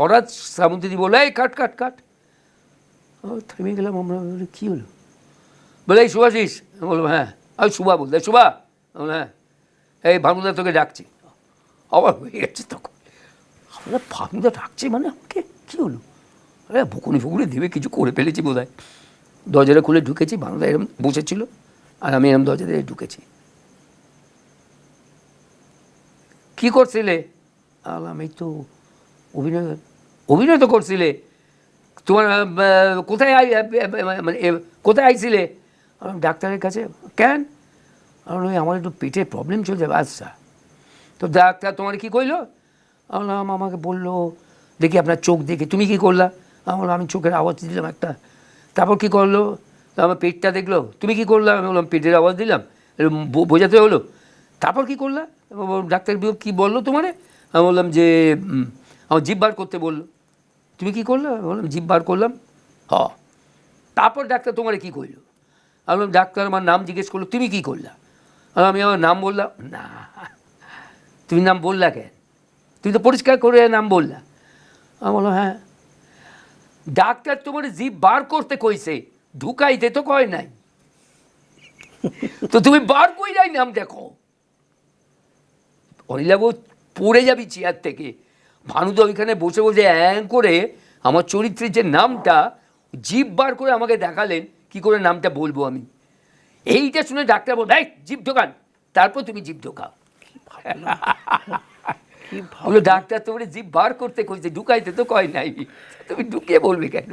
হঠাৎ শ্রাবন্তী বলে এই কাট কাট কাট। থেমে গেলাম আমরা বলি, কী হলো? বলে এই শুভাশিস আমি বললাম হ্যাঁ। আমি শুভা বলতে শুভা? আমি বললাম, হ্যাঁ। এই ভানুদা তোকে ডাকছি। আবার হয়ে গেছে তখন। আমরা ভানুদা ডাকছে মানে আমাকে কী হলো? আরে বকুনি ফকুনি দেবে কিছু করে ফেলেছি বোধ হয় দরজাটা খুলে ঢুকেছি ভানুদা এরম বসেছিল আর আমি এরম দরজা দিয়ে ঢুকেছি। কী করছিলে? আলাম এই তো অভিনয় অভিনয় তো করছিলে। তোমার কোথায় আই আহ, মানে কোথায় আইছিলে? ডাক্তারের কাছে কেন? আমি বললাম, আমার একটু পেটে প্রবলেম চলছে আচ্ছা। তো ডাক্তার তোমার কি কইলো? বললাম, আমাকে বলল দেখি আপনার চোখ দেখে তুমি কি করলা? আমি বললাম আমি চোখের আওয়াজ দিলাম একটা। তারপর কি করল? আমার পেটটা দেখল তুমি কি করলা? আমি বললাম পেটের আওয়াজ দিলাম। বোঝাতে হলো। তারপর কি করলা? ডাক্তার কী বলল তোমারে? আমি বললাম যে আমার জিভ বার করতে বলল। তুমি কি করলে? বললাম জিভ বার করলাম। হ। তারপর ডাক্তার তোমারে কি করল আমি বললাম, ডাক্তার আমার নাম জিজ্ঞেস করল, তুমি কি করলা? আমি আমার নাম বললাম। না। তুমি নাম বললা কেন? তুমি তো পরিষ্কার করে নাম বললা। আমি বললাম হ্যাঁ। ডাক্তার তোমার জিভ বার করতে কইছে, ঢুকাইতে তো কয় নাই। তো তুমি বার কই যাই নাম দেখো। অনিলাবু পড়ে যাবি চেয়ার থেকে। ভানুদা ওইখানে বসে বসে অ্যাং করে আমার চরিত্রের যে নামটা জিভ বার করে আমাকে দেখালেন কি করে নামটা বলব আমি। এইটা শুনে ডাক্তার বল এই জিভ ঢোকান। তারপর তুমি জিভ ঢোকাও। ডাক্তার তোমার জিভ বার করতে কইছে ঢুকাইতে তো কয় নাই। তুমি ঢুকিয়ে বলবে কেন?